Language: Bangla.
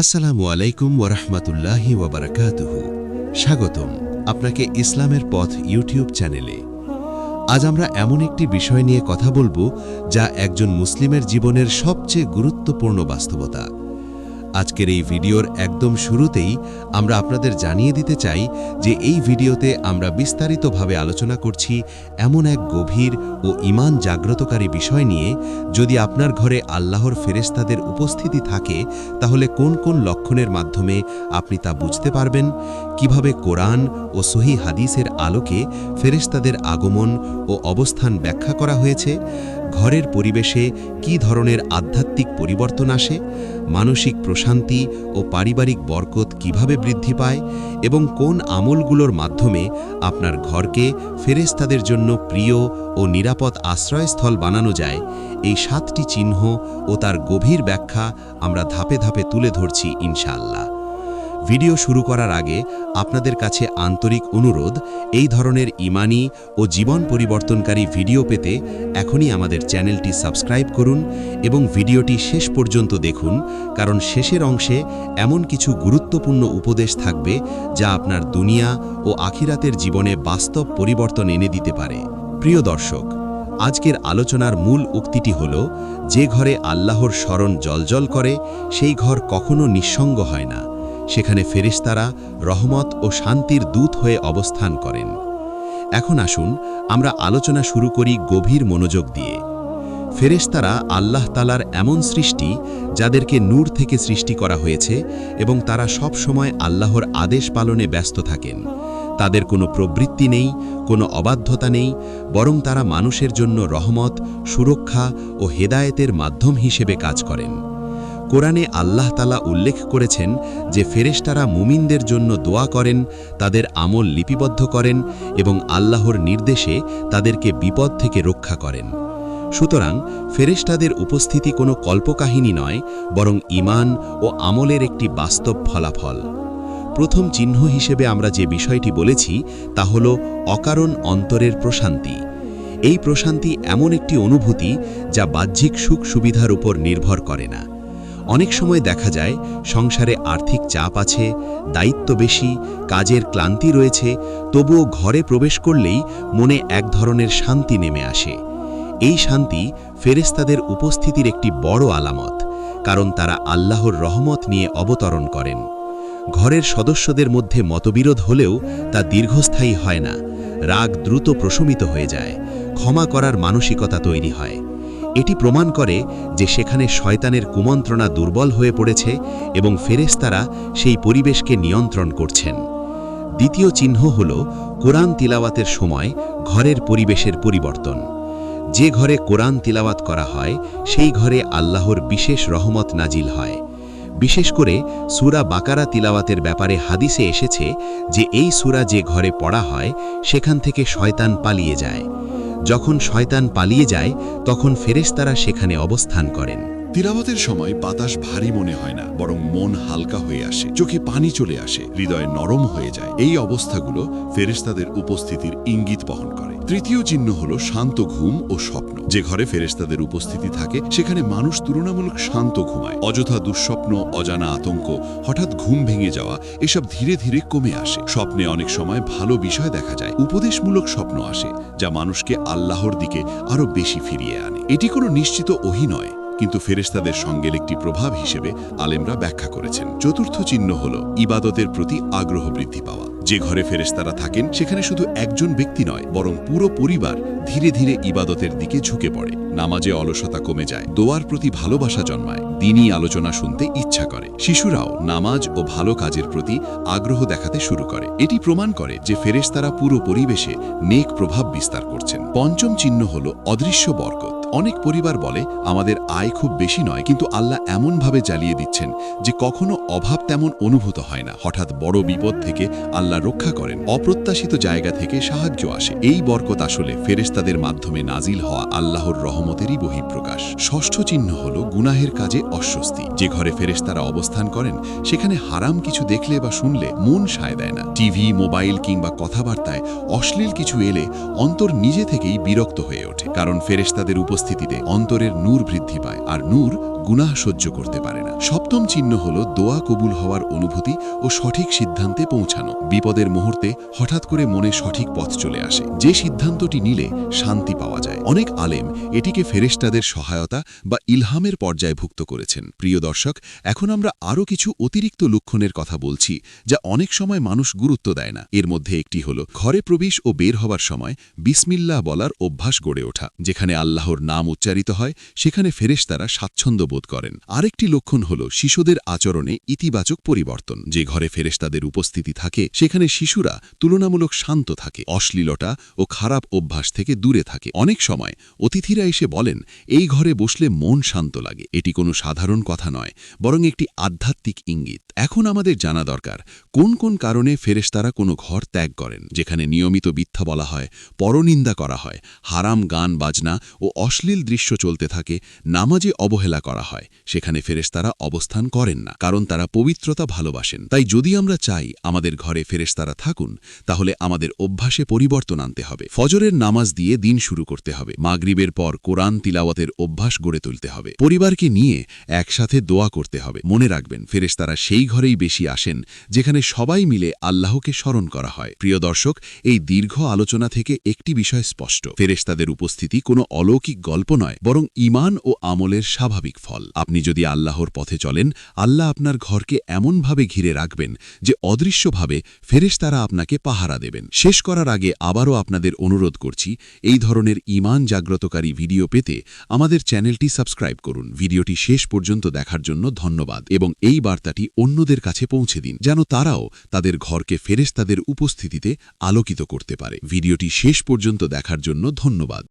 আসসালামু আলাইকুম ওরহমতুল্লাহি ওবরাকাতুহু স্বাগতম আপনাকে ইসলামের পথ ইউটিউব চ্যানেলে। আজ আমরা এমন একটি বিষয় নিয়ে কথা বলব যা একজন মুসলিমের জীবনের সবচেয়ে গুরুত্বপূর্ণ বাস্তবতা। আজকের এই ভিডিওর একদম শুরুতেই আমরা আপনাদের জানিয়ে দিতে চাই যে এই ভিডিওতে আমরা বিস্তারিতভাবে আলোচনা করছি এমন এক গভীর ও ইমান জাগ্রতকারী বিষয় নিয়ে। যদি আপনার ঘরে আল্লাহর ফেরেস্তাদের উপস্থিতি থাকে, তাহলে কোন কোন লক্ষণের মাধ্যমে আপনি তা বুঝতে পারবেন? কীভাবে কোরআন ও সহি হাদিসের আলোকে ফেরেস্তাদের আগমন ও অবস্থান ব্যাখ্যা করা হয়েছে? ঘরের পরিবেশে কি ধরনের আধ্যাত্মিক পরিবর্তন আসে, মানসিক প্রশান্তি ও পারিবারিক বরকত কীভাবে বৃদ্ধি পায় এবং কোন আমলগুলোর মাধ্যমে আপনার ঘরকে ফেরেস্তাদের জন্য প্রিয় ও নিরাপদ আশ্রয়স্থল বানানো যায়, এই সাতটি চিহ্ন ও তার গভীর ব্যাখ্যা আমরা ধাপে ধাপে তুলে ধরছি ইনশাআল্লাহ। ভিডিও শুরু করার আগে আপনাদের কাছে আন্তরিক অনুরোধ, এই ধরনের ইমানি ও জীবন পরিবর্তনকারী ভিডিও পেতে এখনই আমাদের চ্যানেলটি সাবস্ক্রাইব করুন এবং ভিডিওটি শেষ পর্যন্ত দেখুন, কারণ শেষের অংশে এমন কিছু গুরুত্বপূর্ণ উপদেশ থাকবে যা আপনার দুনিয়া ও আখিরাতের জীবনে বাস্তব পরিবর্তন এনে দিতে পারে। প্রিয় দর্শক, আজকের আলোচনার মূল উক্তিটি হল, যে ঘরে আল্লাহর স্মরণ জলজল করে, সেই ঘর কখনো নিঃসঙ্গ হয় না। সেখানে ফেরেশতারা রহমত ও শান্তির দূত হয়ে অবস্থান করেন। এখন আসুন, আমরা আলোচনা শুরু করি গভীর মনোযোগ দিয়ে। ফেরেশতারা আল্লাহ তালার এমন সৃষ্টি যাদেরকে নূর থেকে সৃষ্টি করা হয়েছে এবং তারা সব সময় আল্লাহর আদেশ পালনে ব্যস্ত থাকেন। তাদের কোনো প্রবৃত্তি নেই, কোনো অবাধ্যতা নেই, বরং তারা মানুষের জন্য রহমত, সুরক্ষা ও হেদায়েতের মাধ্যম হিসেবে কাজ করেন। কোরআনে আল্লাহ তালা উল্লেখ করেছেন যে ফেরেশতারা মুমিনদের জন্য দোয়া করেন, তাদের আমল লিপিবদ্ধ করেন এবং আল্লাহর নির্দেশে তাদেরকে বিপদ থেকে রক্ষা করেন। সুতরাং ফেরেশতাদের উপস্থিতি কোনো কল্পকাহিনী নয়, বরং ইমান ও আমলের একটি বাস্তব ফলাফল। প্রথম চিহ্ন হিসেবে আমরা যে বিষয়টি বলেছি, তা হল অকারণ অন্তরের প্রশান্তি। এই প্রশান্তি এমন একটি অনুভূতি যা বাহ্যিক সুখ সুবিধার উপর নির্ভর করে না। অনেক সময় দেখা যায় সংসারে আর্থিক চাপ আছে, দায়িত্ব বেশি, কাজের ক্লান্তি রয়েছে, তবুও ঘরে প্রবেশ করলেই মনে এক ধরনের শান্তি নেমে আসে। এই শান্তি ফেরেস্তাদের উপস্থিতির একটি বড় আলামত, কারণ তারা আল্লাহর রহমত নিয়ে অবতরণ করেন। ঘরের সদস্যদের মধ্যে মতবিরোধ হলেও তা দীর্ঘস্থায়ী হয় না, রাগ দ্রুত প্রশমিত হয়ে যায়, ক্ষমা করার মানসিকতা তৈরি হয়। এটি প্রমাণ করে যে সেখানে শয়তানের কুমন্ত্রণা দুর্বল হয়ে পড়েছে এবং ফেরেস্তারা সেই পরিবেশকে নিয়ন্ত্রণ করছেন। দ্বিতীয় চিহ্ন হল কোরআন তিলাওয়াতের সময় ঘরের পরিবেশের পরিবর্তন। যে ঘরে কোরআন তিলাওয়াত করা হয়, সেই ঘরে আল্লাহর বিশেষ রহমত নাজিল হয়। বিশেষ করে সুরা বাকারা তিলাওয়াতের ব্যাপারে হাদিসে এসেছে যে এই সুরা যে ঘরে পড়া হয়, সেখান থেকে শয়তান পালিয়ে যায়। যখন শয়তান পালিয়ে যায়, তখন ফেরেশতারা সেখানে অবস্থান করেন। তিলাবতের সময় বাতাস ভারী মনে হয় না, বরং মন হালকা হয়ে আসে, চোখে পানি চলে আসে, হৃদয় নরম হয়ে যায়। এই অবস্থাগুলো ফেরেশতাদের উপস্থিতির ইঙ্গিত বহন করে। তৃতীয় চিহ্ন হল শান্ত ঘুম ও স্বপ্ন। যে ঘরে ফেরেশতাদের উপস্থিতি থাকে, সেখানে মানুষ তুলনামূলক শান্ত ঘুমায়। অযথা দুঃস্বপ্ন, অজানা আতঙ্ক, হঠাৎ ঘুম ভেঙে যাওয়া, এসব ধীরে ধীরে কমে আসে। স্বপ্নে অনেক সময় ভালো বিষয় দেখা যায়, উপদেশমূলক স্বপ্ন আসে, যা মানুষকে আল্লাহর দিকে আরও বেশি ফিরিয়ে আনে। এটি কোনো নিশ্চিত ওহি নয়, কিন্তু ফেরেশতাদের সঙ্গের একটি প্রভাব হিসেবে আলেমরা ব্যাখ্যা করেছেন। চতুর্থ চিহ্ন হল ইবাদতের প্রতি আগ্রহ বৃদ্ধি পাওয়া। যে ঘরে ফেরেশতারা থাকেন, সেখানে শুধু একজন ব্যক্তি নয়, বরং পুরো পরিবার ধীরে ধীরে ইবাদতের দিকে ঝুঁকে পড়ে। নামাজে অলসতা কমে যায়, দোয়ার প্রতি ভালোবাসা জন্মায়, দিনই আলোচনা শুনতে ইচ্ছা করে। শিশুরাও নামাজ ও ভালো কাজের প্রতি আগ্রহ দেখাতে শুরু করে। এটি প্রমাণ করে যে ফেরেশতারা পুরো পরিবেশে নেক প্রভাব বিস্তার করছেন। পঞ্চম চিহ্ন হল অদৃশ্য বরকত। অনেক পরিবার বলে, আমাদের আয় খুব বেশি নয়, কিন্তু আল্লাহ এমনভাবে জ্বালিয়ে দিচ্ছেন যে কখনো অভাব তেমন অনুভূত হয় না। হঠাৎ বড় বিপদ থেকে আল্লাহ রক্ষা করেন। অপ্রত্যাশিত জায়গা থেকে সাহায্য আসে। এই বরকত আসলে ফেরেস্তাদের মাধ্যমে নাজিল হওয়া আল্লাহর রহমতেরই বহিঃপ্রকাশ। ষষ্ঠ চিহ্ন হল গুনাহের কাজে অস্বস্তি। যে ঘরে ফেরেস্তারা অবস্থান করেন, সেখানে হারাম কিছু দেখলে বা শুনলে মন সায় দেয় না। টিভি, মোবাইল কিংবা কথাবার্তায় অশ্লীল কিছু এলে অন্তর নিজে থেকেই বিরক্ত হয়ে ওঠে। কারণ ফেরেস্তাদের উপস্থিতি উপস্থিতিতে অন্তরের নূর বৃদ্ধি পায় আর নূর গুনাহ সহ্য করতে পারে না। সপ্তম চিহ্ন হল দোয়া কবুল হওয়ার অনুভূতি ও সঠিক সিদ্ধান্তে পৌঁছানো। বিপদের মুহূর্তে হঠাৎ করে মনে সঠিক পথ চলে আসে। যে সিদ্ধান্তটি নিলে শান্তি পাওয়া যায়। অনেক আলেম এটিকে ফেরেশতাদের সহায়তা বা ইলহামের পর্যায়ভুক্ত করেছেন। প্রিয় দর্শক, এখন আমরা আরও কিছু অতিরিক্ত লক্ষণের কথা বলছি, যা অনেক সময় মানুষ গুরুত্ব দেয় না। এর মধ্যে একটি হল, ঘরে প্রবেশ ও বের হবার সময় বিসমিল্লাহ বলার অভ্যাস গড়ে ওঠা, যেখানে আল্লাহর নাম উচ্চারিত হয়, সেখানে ফেরেশতারা স্বাচ্ছন্দ্য বোধ করেন। আরেকটি লক্ষণ হল শিশুদের আচরণে ইতিবাচক পরিবর্তন। যে ঘরে ফেরেশতাদের উপস্থিতি থাকে, সেখানে শিশুরা তুলনামূলক শান্ত থাকে, অশ্লীলতা ও খারাপ অভ্যাস থেকে দূরে থাকে। অনেক সময় অতিথিরা এসে বলেন, এই ঘরে বসলে মন শান্ত লাগে। এটি কোনো সাধারণ কথা নয়, বরং একটি আধ্যাত্মিক ইঙ্গিত। এখন আমাদের জানা দরকার, কোন কোন কারণে ফেরেশতারা কোনো ঘর ত্যাগ করেন, যেখানে নিয়মিত মিথ্যা বলা হয়, পরনিন্দা করা হয়, হারাম গান বাজনা ও অশ্লীল দৃশ্য চলতে থাকে, নামাজে অবহেলা করা হয়, সেখানে ফেরেশতারা অবস্থান করেন না, কারণ তারা পবিত্রতা ভালোবাসেন। তাই যদি আমরা চাই আমাদের ঘরে ফেরেশতারা থাকুন, তাহলে আমাদের অভ্যাসে পরিবর্তন আনতে হবে। ফজরের নামাজ দিয়ে দিন শুরু করতে হবে। মাগরিবের পর কোরআন তিলাওয়াতের অভ্যাস গড়ে তুলতে হবে। পরিবারকে নিয়ে একসাথে দোয়া করতে হবে। মনে রাখবেন, ফেরেশতারা সেই ঘরেই বেশি আসেন, যেখানে সবাই মিলে আল্লাহকে স্মরণ করা হয়। প্রিয় দর্শক, এই দীর্ঘ আলোচনা থেকে একটি বিষয় স্পষ্ট। ফেরেশতাদের উপস্থিতি কোনো অলৌকিক গল্প নয়, বরং ইমান ও আমলের স্বাভাবিক ফল। আপনি যদি আল্লাহর পথে চলেন, আল্লাহ আপনার ঘরকে এমনভাবে ঘিরে রাখবেন যে অদৃশ্যভাবে ফেরেশতারা আপনাকে পাহারা দেবেন। শেষ করার আগে আবারও আপনাদের অনুরোধ করছি, এই ধরনের ইমান জাগ্রতকারী ভিডিও পেতে আমাদের চ্যানেলটি সাবস্ক্রাইব করুন। ভিডিওটি শেষ পর্যন্ত দেখার জন্য ধন্যবাদ এবং এই বার্তাটি অন্যদের কাছে পৌঁছে দিন, যেন তারাও তাদের ঘরকে ফেরেশতাদের উপস্থিতিতে আলোকিত করতে পারে। ভিডিওটি শেষ পর্যন্ত দেখার জন্য ধন্যবাদ।